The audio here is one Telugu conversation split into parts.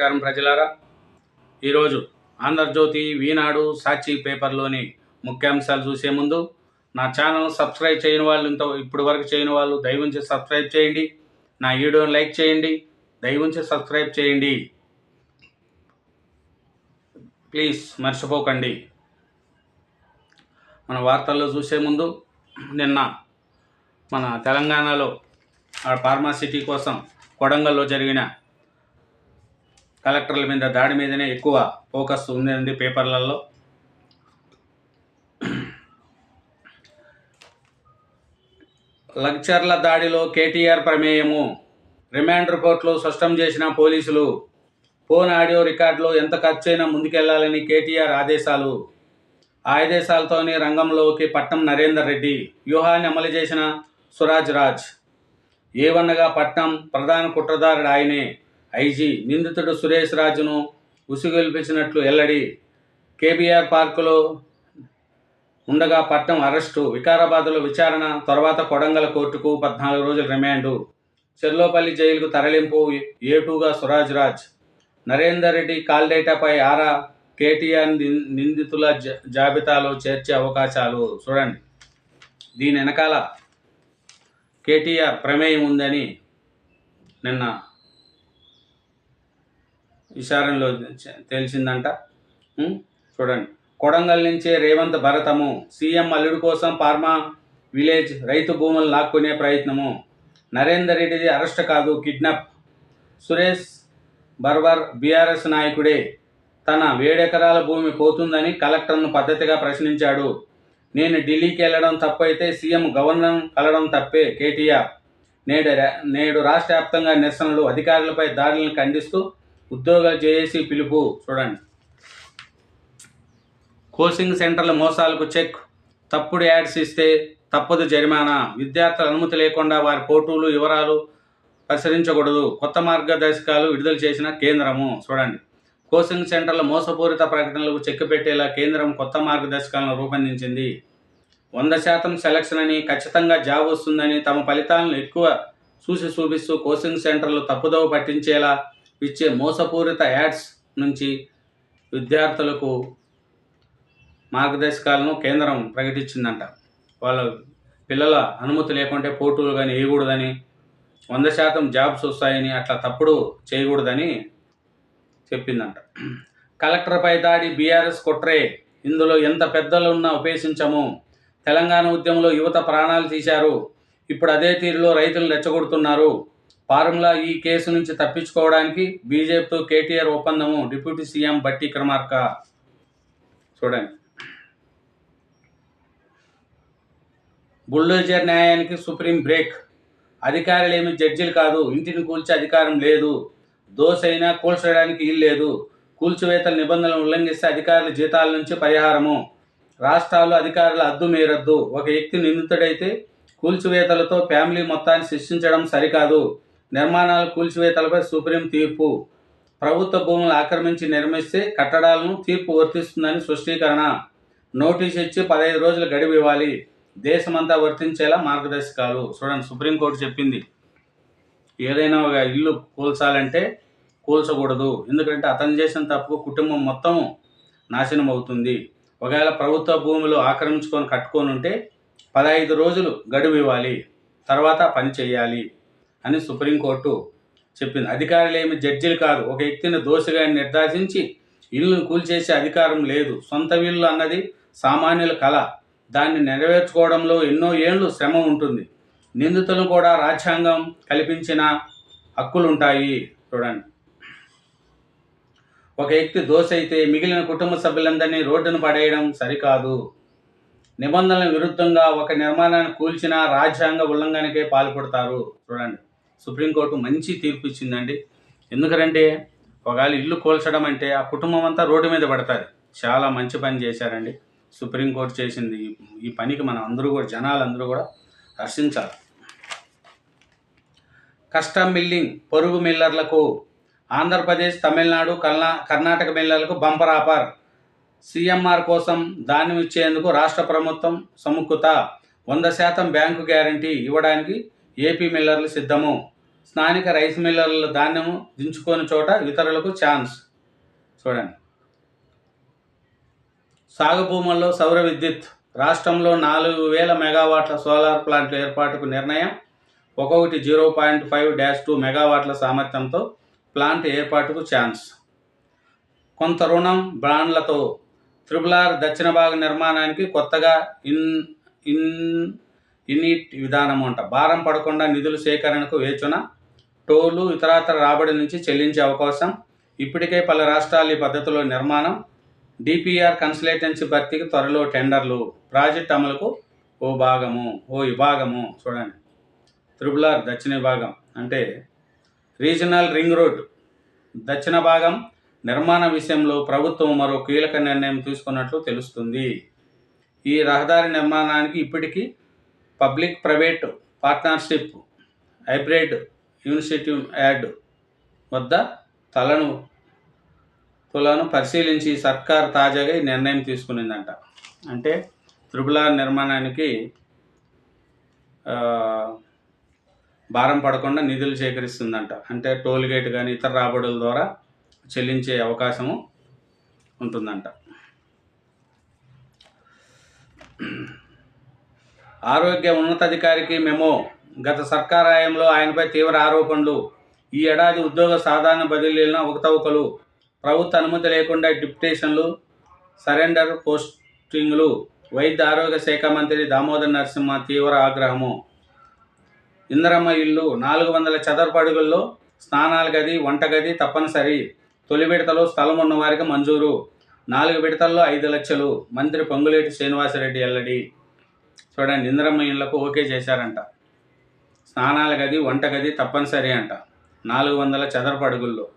నమస్కారం ప్రజలారా. ఈరోజు ఆంధ్రజ్యోతి ఈనాడు సాక్షి పేపర్లోని ముఖ్యాంశాలు చూసే ముందు నా ఛానల్ సబ్స్క్రైబ్ చేయని వాళ్ళు ఇంత ఇప్పటి వరకు చేయని వాళ్ళు దయవుంచి సబ్స్క్రైబ్ చేయండి. నా వీడియోని లైక్ చేయండి. దయవుంచి సబ్స్క్రైబ్ చేయండి. ప్లీజ్ మర్చిపోకండి. మన వార్తల్లో చూసే ముందు నిన్న మన తెలంగాణలో ఆ ఫార్మాసిటీ కోసం కొడంగల్లో జరిగిన కలెక్టర్ల మీద దాడి మీదనే ఎక్కువ ఫోకస్ ఉందండి పేపర్లలో. లక్చర్ల దాడిలో కేటీఆర్ ప్రమేయము. రిమాండ్ రిపోర్ట్లో స్పష్టం చేసిన పోలీసులు ఫోన్ ఆడియో రికార్డులో ఎంత ఖర్చైనా ముందుకెళ్ళాలని కేటీఆర్ ఆదేశాలు. ఆదేశాలతోనే రంగంలోకి పట్నం నరేందర్ రెడ్డి వ్యూహాన్ని అమలు చేసిన సురాజ్ రాజ్. ఏవన్నగా పట్నం ప్రధాన కుట్రదారుడు ఆయనే. ఐజీ నిందితుడు సురేష్ రాజును ఉసిగొల్పించినట్లు ఎల్లడి కేబీఆర్ పార్కులో ఉండగా పట్నం అరెస్టు వికారాబాద్లో విచారణ తర్వాత కొడంగల్ కోర్టుకు పద్నాలుగు రోజుల రిమాండు. చెర్లోపల్లి జైలుకు తరలింపు ఏటూగా సురాజ్ రాజ్ నరేందర్ రెడ్డి కాల్ డేటాపై ఆరా కేటీఆర్ నిందితుల జా- జాబితాలో చేర్చే అవకాశాలు చూడండి. దీని వెనకాల కేటీఆర్ ప్రమేయం ఉందని నిన్న విచారణలో చె- తెలిసిందంట చూడండి. కొడంగల్ నుంచే రేవంత్ భరతము సీఎం అల్లుడు కోసం ఫార్మా విలేజ్ రైతు భూములు లాక్కునే ప్రయత్నము. నరేందర్ రెడ్డిది అరెస్ట్ కాదు కిడ్నాప్. సురేష్ బర్వర్ బీఆర్ఎస్ నాయకుడే. తన వేడెకరాల భూమి పోతుందని కలెక్టర్ను పద్ధతిగా ప్రశ్నించాడు. నేను ఢిల్లీకి వెళ్ళడం తప్పైతే సీఎం గవర్నర్ కలవడం తప్పే కేటీఆర్. నేడు నేడు రాష్ట్ర వ్యాప్తంగా నిరసనలు అధికారులపై దాడులను ఖండిస్తూ ఉద్యోగాలు చేసి పిలుపు చూడండి. కోచింగ్ సెంటర్ల మోసాలకు చెక్. తప్పుడు యాడ్స్ ఇస్తే తప్పదు జరిమానా. విద్యార్థుల అనుమతి లేకుండా వారి ఫోటోలు వివరాలు ప్రసరించకూడదు కొత్త మార్గదర్శకాలు విడుదల చేసిన కేంద్రము చూడండి. కోచింగ్ సెంటర్ల మోసపూరిత ప్రకటనలకు చెక్ పెట్టేలా కేంద్రం కొత్త మార్గదర్శకాలను రూపొందించింది. వంద శాతం సెలక్షన్ అని ఖచ్చితంగా జాబ్ వస్తుందని తమ ఫలితాలను ఎక్కువ చూసి చూపిస్తూ కోచింగ్ సెంటర్లు తప్పుదోవ పట్టించేలా ఇచ్చే మోసపూరిత యాడ్స్ నుంచి విద్యార్థులకు మార్గదర్శకాలను కేంద్రం ప్రకటించిందంట. వాళ్ళ పిల్లల అనుమతి లేకుంటే పోటీలు కానీ వేయకూడదని వంద శాతం జాబ్స్ వస్తాయని అట్లా తప్పుడు చేయకూడదని చెప్పిందంట. కలెక్టర్పై దాడి బీఆర్ఎస్ కుట్రే. ఇందులో ఎంత పెద్దలు ఉన్నా ఉపేక్షించము. తెలంగాణ ఉద్యమంలో యువత ప్రాణాలు తీశారు. ఇప్పుడు అదే తీరులో రైతులను రెచ్చగొడుతున్నారు. ఫార్ములా ఈ కేసు నుంచి తప్పించుకోవడానికి బీజేపీతో కేటీఆర్ ఒప్పందము డిప్యూటీ సీఎం బట్టి క్రమార్క. చూడండి. బుల్డోజర్ న్యాయానికి సుప్రీం బ్రేక్. అధికారులేమి జడ్జిలు కాదు ఇంటిని కూల్చే అధికారం లేదు. దోశ అయినా కూల్చడానికి ఇల్లు లేదు. కూల్చివేతల నిబంధనలు ఉల్లంఘిస్తే అధికారుల జీతాల నుంచి పరిహారము. రాష్ట్రాలు అధికారుల అద్దు మేరద్దు. ఒక వ్యక్తి నిందితుడైతే కూల్చివేతలతో ఫ్యామిలీ మొత్తాన్ని శిక్షించడం సరికాదు. నిర్మాణాల కూల్చివేతలపై సుప్రీం తీర్పు. ప్రభుత్వ భూములు ఆక్రమించి నిర్మిస్తే కట్టడాలను తీర్పు వర్తిస్తుందని స్పష్టీకరణ. నోటీస్ ఇచ్చి పదహైదు రోజులు గడువు ఇవ్వాలి. దేశమంతా వర్తించేలా మార్గదర్శకాలు. చూడండి సుప్రీంకోర్టు చెప్పింది. ఏదైనా ఒక ఇల్లు కూల్చాలంటే కూల్చకూడదు. ఎందుకంటే అతను చేసిన తప్పుకు కుటుంబం మొత్తం నాశనం అవుతుంది. ఒకవేళ ప్రభుత్వ భూములు ఆక్రమించుకొని కట్టుకొని ఉంటే పదహైదు రోజులు గడువు ఇవ్వాలి. తర్వాత పని చేయాలి. అని సుప్రీంకోర్టు చెప్పింది. అధికారులు ఏమి జడ్జిలు కాదు. ఒక వ్యక్తిని దోషిగా నిర్ధారించి ఇల్లును కూల్చేసే అధికారం లేదు. సొంత ఇల్లు అన్నది సామాన్యుల కళ దాన్ని నెరవేర్చుకోవడంలో ఎన్నో ఏళ్ళు శ్రమ ఉంటుంది. నిందితులను కూడా రాజ్యాంగం కల్పించిన హక్కులుంటాయి. చూడండి. ఒక వ్యక్తి దోష అయితే మిగిలిన కుటుంబ సభ్యులందరినీ రోడ్డును పడేయడం సరికాదు. నిబంధనల విరుద్ధంగా ఒక నిర్మాణాన్ని కూల్చిన రాజ్యాంగ ఉల్లంఘనకే పాల్పడతారు. చూడండి. సుప్రీంకోర్టు మంచి తీర్పు ఇచ్చిందండి. ఎందుకంటే ఒకవేళ ఇల్లు కోల్చడం అంటే ఆ కుటుంబం అంతా రోడ్డు మీద పడతారు. చాలా మంచి పని చేశారండి. సుప్రీంకోర్టు చేసింది ఈ- పనికి మనం అందరూ కూడా జనాలందరూ కూడా హర్షించాలి. కస్టమ్ మిల్లింగ్ పొరుగు మిల్లర్లకు ఆంధ్రప్రదేశ్ తమిళనాడు కర్ణా కర్ణాటక మిల్లర్లకు బంపర్ ఆఫర్. సీఎంఆర్ కోసం ధాన్యం ఇచ్చేందుకు రాష్ట్ర ప్రభుత్వం సముక్కుత. వంద శాతం బ్యాంకు గ్యారంటీ ఇవ్వడానికి ఏపీ మిల్లర్లు సిద్ధము. స్థానిక రైస్ మిల్లర్ల ధాన్యము దించుకొని చోట ఇతరులకు ఛాన్స్. చూడండి. సాగు భూముల్లో సౌర విద్యుత్. రాష్ట్రంలో నాలుగు వేల మెగావాట్ల సోలార్ ప్లాంట్ల ఏర్పాటుకు నిర్ణయం. ఒక్కొక్కటి zero point five dash two మెగావాట్ల సామర్థ్యంతో ప్లాంట్ ఏర్పాటుకు ఛాన్స్. కొంత రుణం బాండ్లతో. త్రిబులార్ దక్షిణ భాగ నిర్మాణానికి కొత్తగా ఇన్ ఇన్ ఇన్నిట్ విధానం అంట. భారం పడకుండా నిధుల సేకరణకు వేచున టోలు ఇతరాతర రాబడి నుంచి చెల్లించే అవకాశం ఇప్పటికే పలు రాష్ట్రాలు ఈ పద్ధతిలో నిర్మాణం. డిపిఆర్ కన్సల్టెన్సీ భర్తీకి త్వరలో టెండర్లు. ప్రాజెక్ట్ అమలుకు ఓ భాగము ఓ విభాగము చూడండి. త్రిబులార్ దక్షిణ విభాగం అంటే రీజనల్ రింగ్ రోడ్. దక్షిణ భాగం నిర్మాణ విషయంలో ప్రభుత్వం మరో కీలక నిర్ణయం తీసుకున్నట్లు తెలుస్తుంది. ఈ రహదారి నిర్మాణానికి ఇప్పటికీ public private partnership hybrid initiative add వద్ద తలను తులను పరిశీలించి సర్కార్ తాజాగా ఈ నిర్ణయం తీసుకునిందంట. అంటే త్రిపులార్ నిర్మాణానికి భారం పడకుండా నిధులు సేకరిస్తుందంట. అంటే టోల్గేట్ కానీ ఇతర రాబడుల ద్వారా చెల్లించే అవకాశము ఉంటుందంట. ఆరోగ్య ఉన్నతాధికారికి మెమో గత సర్కార్ హయాంలో ఆయనపై తీవ్ర ఆరోపణలు. ఈ ఏడాది ఉద్యోగ సాధారణ బదిలీలను అవకతవకలు. ప్రభుత్వ అనుమతి లేకుండా డిప్యుటేషన్లు సరెండర్ పోస్టింగ్లు వైద్య ఆరోగ్య శాఖ మంత్రి దామోదర్ నరసింహ తీవ్ర ఆగ్రహము. ఇందరమ్మ ఇల్లు నాలుగు వందల చదరపు అడుగుల్లో స్నానాల గది వంటగది తప్పనిసరి. తొలి విడతలో స్థలం ఉన్నవారికి మంజూరు. నాలుగు విడతల్లో ఐదు లక్షలు. మంత్రి పొంగులేటి శ్రీనివాసరెడ్డి ఎల్లడి. చూడండి ఇందిరమ్మ ఓకే చేశారంట. స్నానాల గది వంట గది తప్పనిసరి అంట. నాలుగు వందల చదరపు అడుగుల్లో.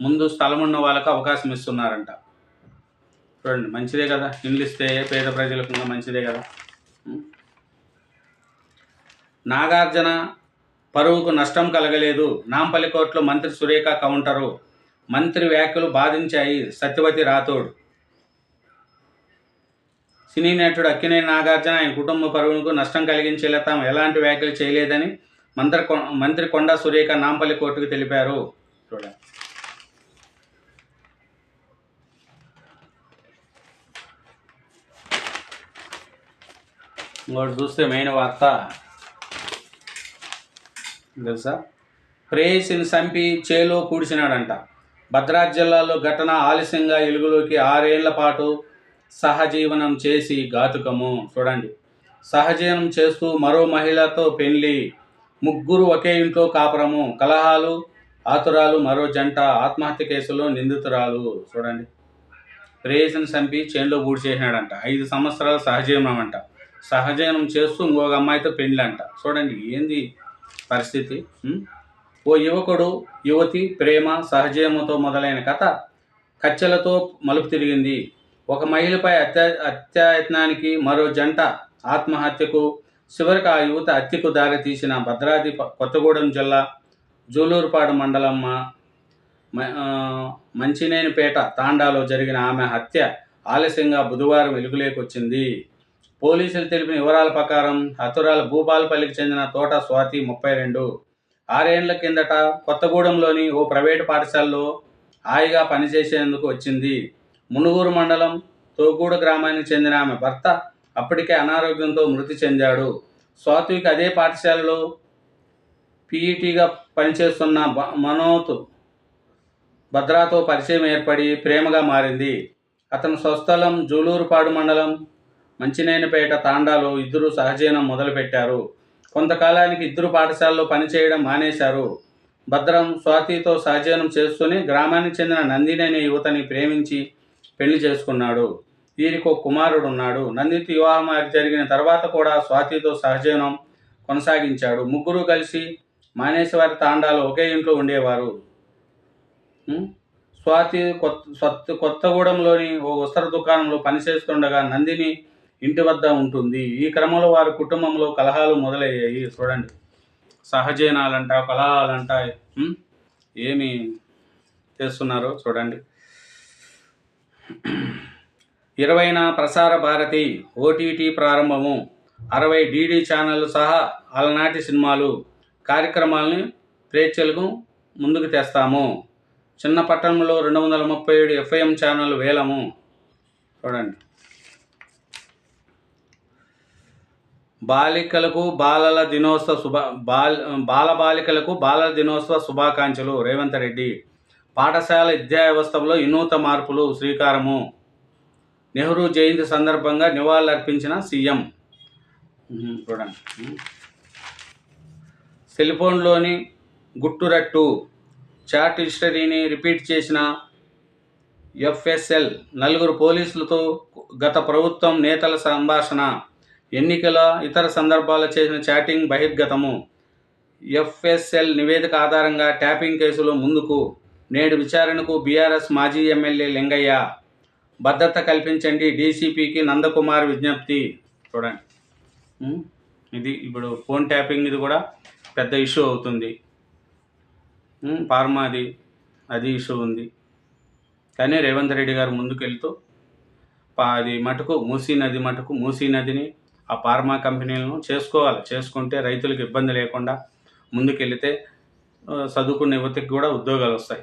ముందు స్థలం ఉన్న వాళ్ళకు అవకాశం ఇస్తున్నారంట. చూడండి మంచిదే కదా. ఇండ్లు ఇస్తే పేద ప్రజలకు మంచిదే కదా. నాగార్జున పరువుకు నష్టం కలగలేదు. నాంపల్లి కోర్టులో మంత్రి సురేఖ కౌంటరు. మంత్రి వ్యాఖ్యలు బాధించాయి సత్యవతి రాథోడ్. సినీ నటుడు అక్కినే నాగార్జున ఆయన కుటుంబ పరువులకు నష్టం కలిగించేలా తాము ఎలాంటి వ్యాఖ్యలు చేయలేదని మంత్రి కొ- మంత్రి కొండా సురేఖ నాంపల్లి కోర్టుకు తెలిపారు. చూడండి. ఇంకోటి చూస్తే మెయిన్ వార్త. తెలుసా? ప్రేయసిని చంపి చేలో కూడిచినాడంట భద్రాద్రి జిల్లాలో ఘటన ఆలస్యంగా వెలుగులోకి ఆరేళ్ళ పాటు సహజీవనం చేసి ఘాతుకము. చూడండి. సహజీవనం చేస్తూ మరో మహిళతో పెళ్ళి ముగ్గురు ఒకే ఇంట్లో కాపురము. కలహాలు ఆతురాలు మరో జంట ఆత్మహత్య కేసులో నిందితురాలు. చూడండి. ప్రేయసిని చంపి చేనులో బూడి చేసినాడంట. ఐదు సంవత్సరాల సహజీవనం అంట. సహజీవనం చేస్తూ ఇంకొక అమ్మాయితో పెళ్ళి అంట చూడండి. ఏంది పరిస్థితి? ఓ యువకుడు యువతి ప్రేమ సహజీవనంతో మొదలైన కథ కచ్చెలతో మలుపు తిరిగింది. ఒక మహిళపై అత్యా అత్యాయత్నానికి మరో జంట ఆత్మహత్యకు చివరికి ఆ యువత హత్యకు దారితీసిన భద్రాద్రి కొత్తగూడెం జిల్లా జూలూరుపాడు మండలం మంచినేనిపేట తాండాలో జరిగిన ఆమె హత్య ఆలస్యంగా బుధవారం వెలుగులోకి వచ్చింది. పోలీసులు తెలిపిన వివరాల ప్రకారం హతురాల భూపాలపల్లికి చెందిన తోట స్వాతి ముప్పై రెండు. ఆరేండ్ల కిందట కొత్తగూడెంలోని ఓ ప్రైవేటు పాఠశాలలో హాయిగా పనిచేసేందుకు వచ్చింది. మునుగూరు మండలం తోగూడ గ్రామానికి చెందిన ఆమె భర్త అప్పటికే అనారోగ్యంతో మృతి చెందాడు. స్వాతికి అదే పాఠశాలలో పీఈటీగా పనిచేస్తున్న బ- మనోత్ భద్రాతో పరిచయం ఏర్పడి ప్రేమగా మారింది. అతని స్వస్థలం జూలూరుపాడు మండలం మంచినేనిపేట తాండాలో ఇద్దరు సహజీవనం మొదలుపెట్టారు. కొంతకాలానికి ఇద్దరు పాఠశాలలో పనిచేయడం మానేశారు. భద్రం స్వాతితో సహజీవనం చేస్తూనే గ్రామానికి చెందిన నందిని అనే యువతని ప్రేమించి పెళ్ళి చేసుకున్నాడు. వీరికి ఒక కుమారుడు ఉన్నాడు నందితి వివాహం జరిగిన తర్వాత కూడా స్వాతితో సహజీవనం కొనసాగించాడు. ముగ్గురు కలిసి మానేశ్వరి తాండాలు ఒకే ఇంట్లో ఉండేవారు. స్వాతి కొత్త కొత్తగూడెంలోని ఓ వస్త్ర దుకాణంలో పనిచేస్తుండగా నందిని ఇంటి వద్ద ఉంటుంది. ఈ క్రమంలో వారి కుటుంబంలో కలహాలు మొదలయ్యాయి. చూడండి. సహజీనాలంట కలహాలంట. ఏమి చేస్తున్నారో చూడండి. ఇరవైన ప్రసార భారతి ఓటీటీ ప్రారంభము. అరవై డీడీ ఛానళ్ళు సహా అలనాటి సినిమాలు కార్యక్రమాలని ప్రేక్షకులకు ముందుకు తెస్తాము. చిన్న పట్టణంలో రెండు వందల ముప్పై ఏడు ఎఫ్ఐఎం ఛానల్ వేలము. చూడండి. బాలికలకు బాలల దినోత్సవ శుభ బాల్ బాల బాలికలకు బాలల దినోత్సవ శుభాకాంక్షలు. రేవంత్ రెడ్డి పాఠశాల విద్యా వ్యవస్థలో వినూత మార్పులు శ్రీకారము. నెహ్రూ జయంతి సందర్భంగా నివాళులర్పించిన సీఎం. చూడండి. సెల్ఫోన్లోని గుట్టురట్టు చాట్ హిస్టరీని రిపీట్ చేసిన ఎఫ్ఎస్ఎల్ నలుగురు పోలీసులతో గత ప్రభుత్వం నేతల సంభాషణ ఎన్నికల ఇతర సందర్భాల్లో చేసిన చాటింగ్ బహిర్గతము. ఎఫ్ఎస్ఎల్ నివేదిక ఆధారంగా ట్యాపింగ్ కేసులో ముందుకు నేడు విచారణకు బీఆర్ఎస్ మాజీ ఎమ్మెల్యే లింగయ్య. భద్రత కల్పించండి డీసీపీకి నందకుమార్ విజ్ఞప్తి. చూడండి. ఇది ఇప్పుడు ఫోన్ ట్యాపింగ్ ఇది కూడా పెద్ద ఇష్యూ అవుతుంది. ఉం, ఫార్మాది అది ఇష్యూ ఉంది. కానీ రేవంత్ రెడ్డి గారు ముందుకెళ్తూ పా- అది మటుకు మూసీ నది మటుకు మూసీ నదిని ఆ ఫార్మా కంపెనీలను చేసుకోవాలి. చేసుకుంటే రైతులకు ఇబ్బంది లేకుండా ముందుకెళ్తే చదువుకున్న యువతకి కూడా ఉద్యోగాలు వస్తాయి.